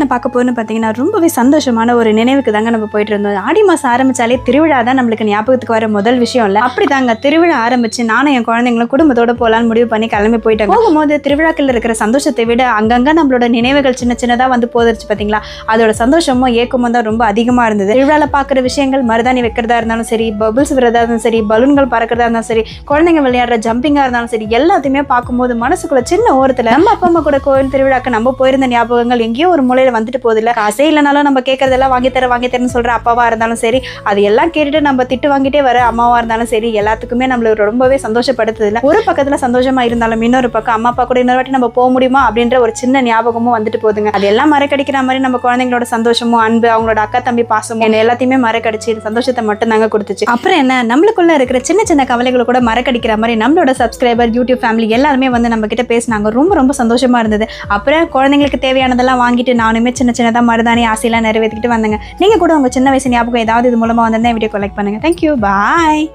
என்ன பார்க்க போகிறோன்னு பார்த்தீங்கன்னா ரொம்பவே சந்தோஷமான ஒரு நினைவுக்கு தாங்க நம்ம போயிட்டு இருந்தோம். ஆடி மாதம் ஆரம்பிச்சாலே திருவிழா தான் நம்மளுக்கு ஞாபகத்துக்கு வர முதல் விஷயம் இல்லை? அப்படி தாங்க திருவிழா ஆரம்பிச்சு நானும் என் குழந்தைங்களும் குடும்பத்தோட போகலான்னு முடிவு பண்ணி கிளம்பி போயிட்டாங்க. போகும்போது திருவிழாக்கள் இருக்கிற சந்தோஷத்தை விட அங்கங்கே நம்மளோட நினைவுகள் சின்ன சின்னதாக வந்து போதிருச்சு பார்த்தீங்களா அதோட சந்தோஷமும் ஏக்கமும் தான் ரொம்ப அதிகமாக இருந்தது. திருவிழாவில் பார்க்குற விஷயங்கள் மருதாணி வைக்கிறதா இருந்தாலும் சரி பபுள்ஸ் விடுறதா இருந்தாலும் சரி பலூன்கள் பறக்கிறதா இருந்தாலும் சரி குழந்தைங்க விளையாடுற ஜம்பிங்காக இருந்தாலும் சரி எல்லாத்தையுமே பார்க்கும்போது மனசுக்குள்ள சின்ன ஓரத்தில் நம்ம அப்பா அம்மா கூட கோயில் திருவிழாக்கு நம்ம போயிருந்த ஞாபகங்கள் எங்கேயோ ஒரு மூலையில் வந்துட்டு போகுது காசே இல்லைனாலும் நம்ம கேட்கறதெல்லாம் வாங்கி தர வாங்கி தரேன்னு சொல்ற அப்பாவா இருந்தாலும் சரி அது எல்லாம் கேட்டுட்டு நம்ம திட்டு வாங்கிட்டே வர அம்மாவா இருந்தாலும் சரி எல்லாத்துக்குமே நம்மள ரொம்பவே சந்தோஷப்படுத்துதில்ல. ஒரு பக்கத்துல சந்தோஷமா இருந்தாலும் இன்னொரு பக்கம் அம்மா அப்பா கூட இன்னொரு வாட்டி நம்ம போக முடியுமா அப்படின்ற ஒரு சின்ன ஞாபகமும் வந்துட்டு போகுதுங்க. அது எல்லாம் மறக்கடிக்கிற மாதிரி நம்ம குழந்தைங்களோட சந்தோஷமும் அன்பு அவங்களோட அக்கா தம்பி பாசமும் என்ன எல்லாத்தையுமே மறக்கடிச்சு சந்தோஷத்தை மட்டும் தாங்க கொடுத்துச்சு. அப்புறம் என்ன நம்மளுக்குள்ள இருக்கிற சின்ன சின்ன கவலைகளை கூட மறக்கடிக்கிற மாதிரி நம்மளோட சப்ஸ்கிரைபர் யூடியூப் ஃபேமிலி எல்லாருமே வந்து நம்ம கிட்ட பேசினாங்க. ரொம்ப ரொம்ப சந்தோஷமா இருந்தது. அப்புறம் குழந்தைங்களுக்கு தேவையானதெல்லாம் வாங்கிட்டு நானும் சின்ன சின்னதாக மருதாணி ஆசையெல்லாம் நிறைவேற்றிக்கிட்டு வந்தேங்க. நீங்கள் கூட உங்கள் சின்ன வயசு ஞாபகம் ஏதாவது இது மூலமாக வந்திருந்தா வீடியோ கலெக்ட் பண்ணுங்கள் தேங்க்யூ பாய்